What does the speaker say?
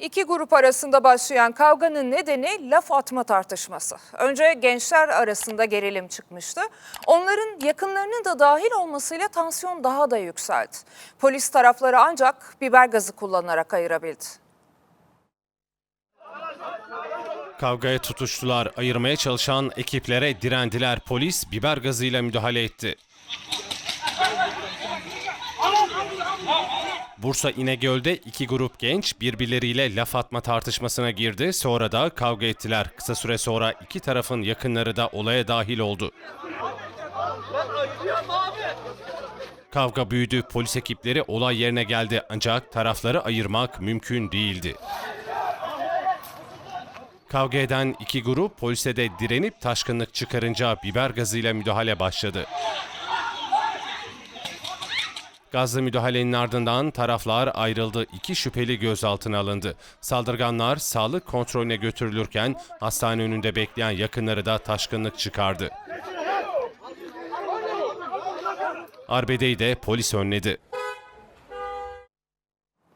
İki grup arasında başlayan kavganın nedeni laf atma tartışması. Önce gençler arasında gerilim çıkmıştı. Onların yakınlarının da dahil olmasıyla tansiyon daha da yükseldi. Polis tarafları ancak biber gazı kullanarak ayırabildi. Kavgaya tutuştular. Ayırmaya çalışan ekiplere direndiler. Polis biber gazıyla müdahale etti. Bursa İnegöl'de iki grup genç birbirleriyle laf atma tartışmasına girdi. Sonra da kavga ettiler. Kısa süre sonra iki tarafın yakınları da olaya dahil oldu. Kavga büyüdü. Polis ekipleri olay yerine geldi. Ancak tarafları ayırmak mümkün değildi. Kavga eden iki grup polise de direnip taşkınlık çıkarınca biber gazıyla müdahale başladı. Gazlı müdahalenin ardından taraflar ayrıldı. İki şüpheli gözaltına alındı. Saldırganlar sağlık kontrolüne götürülürken hastane önünde bekleyen yakınları da taşkınlık çıkardı. Arbedeyi de polis önledi.